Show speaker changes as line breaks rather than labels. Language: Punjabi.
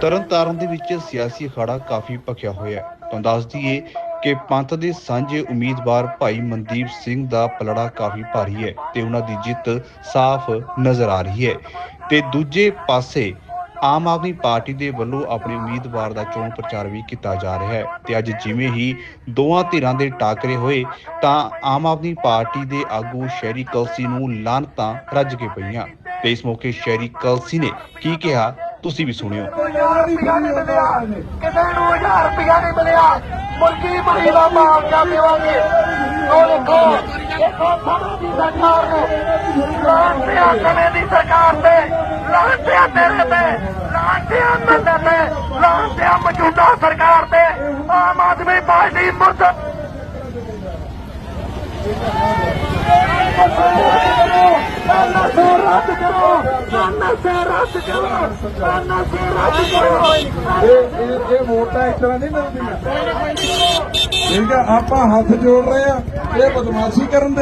ਤਰਨਤਾਰਨ ਦੇ ਵਿੱਚ ਸਿਆਸੀ ਅਖਾੜਾ ਕਾਫੀ ਭਖਿਆ ਹੋਇਆ ਹੈ। ਤੁਹਾਨੂੰ ਦੱਸ ਦਈਏ ਕਿ ਪੰਥ ਦੇ ਸਾਂਝੇ ਉਮੀਦਵਾਰ ਭਾਈ ਮਨਦੀਪ ਸਿੰਘ ਦਾ ਪਲੜਾ ਕਾਫੀ ਭਾਰੀ ਹੈ ਤੇ ਉਹਨਾਂ ਦੀ ਜਿੱਤ ਸਾਫ਼ ਨਜ਼ਰ ਆ ਰਹੀ ਹੈ। ਤੇ ਦੂਜੇ ਪਾਸੇ ਆਮ ਆਦਮੀ ਪਾਰਟੀ ਦੇ ਵੱਲੋਂ ਆਪਣੇ ਉਮੀਦਵਾਰ ਦਾ ਚੋਣ ਪ੍ਰਚਾਰ ਵੀ ਕੀਤਾ ਜਾ ਰਿਹਾ ਹੈ ਤੇ ਅੱਜ ਜਿਵੇਂ ਹੀ ਦੋਵਾਂ ਧਿਰਾਂ ਦੇ ਟਾਕਰੇ ਹੋਏ ਤਾਂ ਆਮ ਆਦਮੀ ਪਾਰਟੀ ਦੇ ਆਗੂ ਸ਼ਹਿਰੀ ਕਲਸੀ ਨੂੰ ਲਾਨਤਾਂ ਰੱਜ ਕੇ ਪਈਆਂ। ਤੇ ਇਸ ਮੌਕੇ ਸ਼ਹਿਰੀ ਕਲਸੀ ਨੇ ਕੀ ਕਿਹਾ ਤੁਸੀਂ ਵੀ ਸੁਣਿਓ।
ਹਜ਼ਾਰ ਮਿਲਿਆ। ਕਿਸੇ ਨੂੰ ਹਜ਼ਾਰ ਰੁਪਇਆ ਨਹੀਂ ਮਿਲਿਆ। ਮੁਰਗੀ ਬੜੀ ਦਾ ਮਾਮਲਾ ਦੇਵਾਂਗੇ ਉਹ ਦੇਖੋ ਦੇਖੋ ਸਾਡੀ ਦੀ ਸਰਕਾਰ ਨੂੰ। ਲਾਂਟਿਆ ਕਮੇ ਦੀ ਸਰਕਾਰ ਤੇ ਲਾਂਟਿਆ ਤੇਰੇ ਤੇ ਲਾਂਟਿਆ ਮੰਦੇ ਤੇ ਲਾਂਟਿਆ ਮੌਜੂਦਾ ਸਰਕਾਰ ਤੇ। ਆਮ ਆਦਮੀ ਪਾਰਟੀ ਮੁਰਦ ਰੱਦ ਕਰੋ ਨਸ਼ੇ ਰੱਦ ਕਰੋ ਨਸ਼ੇ ਰੱਦ ਕਰੋ।
ਇਹ ਇਹ ਇਹ ਵੋਟਾਂ ਇਸ ਤਰ੍ਹਾਂ ਨਹੀਂ ਮਿਲਦੀਆਂ ਠੀਕ ਆਪਾਂ ਹੱਥ ਜੋੜ ਰਹੇ ਆ ਇਹ ਬਦਮਾਸ਼ੀ ਕਰਨ